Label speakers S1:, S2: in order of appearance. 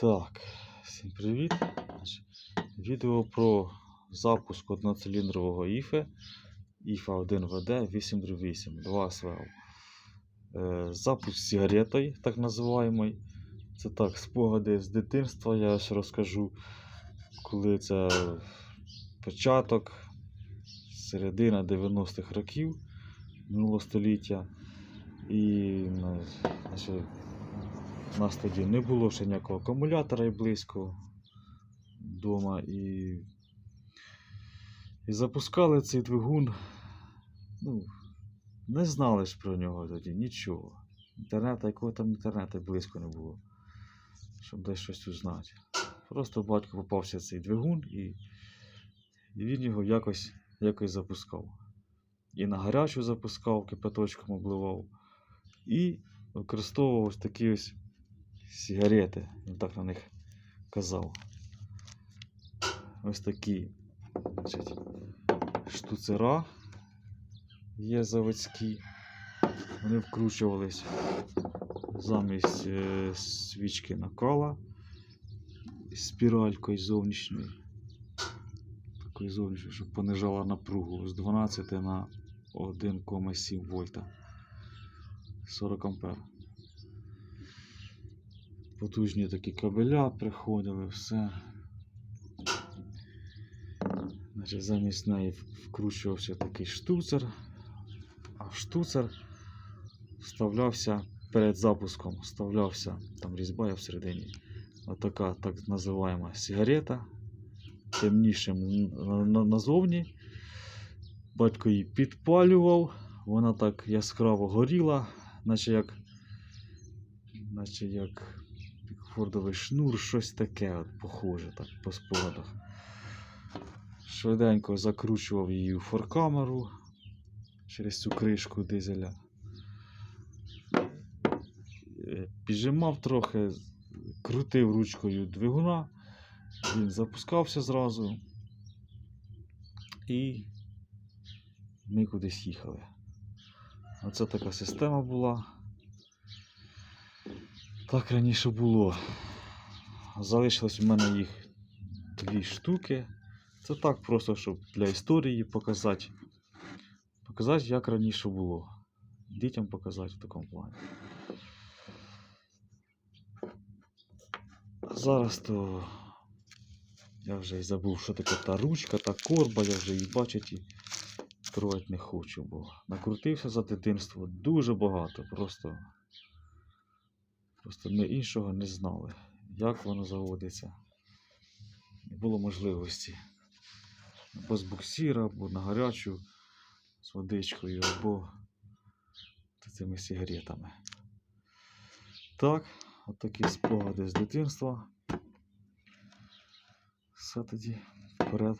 S1: Так, всім привіт. Відео про запуск одноциліндрового ІФЕ ІФА 1 ВД 838 2 СВЛ. Е, Запуск з сигаретою, так називаємо. Це так, спогади з дитинства, я ось розкажу, коли це початок, середина 90-х років минулого століття. І ну, значить, у нас тоді не було ще ніякого акумулятора і близько вдома. І, і запускали цей двигун. Ну, не знали ж про нього тоді нічого. Інтернету, якого там інтернету близько не було, щоб десь щось узнати. Просто батько попався цей двигун і, і він його якось, якось запускав. І на гарячу запускав, кипяточком обливав. І використовував ось такі ось сигарети, він так на них казав. Ось такі значить, штуцера є заводські. Вони вкручувались замість е, свічки накала спіралькою зовнішньою. Такою зовнішньою, щоб понижала напругу з 12 на 1,7 вольта. 40 ампер. Потужні такі кабеля приходили, все. Значить, замість неї вкручувався такий штуцер, а штуцер вставлявся перед запуском, вставлявся там різьба є всередині. Отака так називаємо сигарета, темнішим на- на- назовні. Батько її підпалював, вона так яскраво горіла, наче як, наче як фордовий шнур, щось таке, от, похоже, так, по спогадах. Швиденько закручував її у форкамеру через цю кришку дизеля. Е, Піджимав трохи, крутив ручкою двигуна, він запускався зразу. І ми кудись їхали. Оце така система була. Так раніше було. Залишилось у мене їх дві штуки. Це так просто, щоб для історії показати. Показати, як раніше було. Дітям показати в такому плані. Зараз то я вже й забув, що таке та ручка, та корба, я вже її бачить і трогати не хочу, бо накрутився за дитинство дуже багато. Просто, просто ми іншого не знали, як воно заводиться. Не було можливості. Або з буксіра, або на гарячу з водичкою, або цими сигаретами. Так, от спогади з дитинства. Все тоді вперед.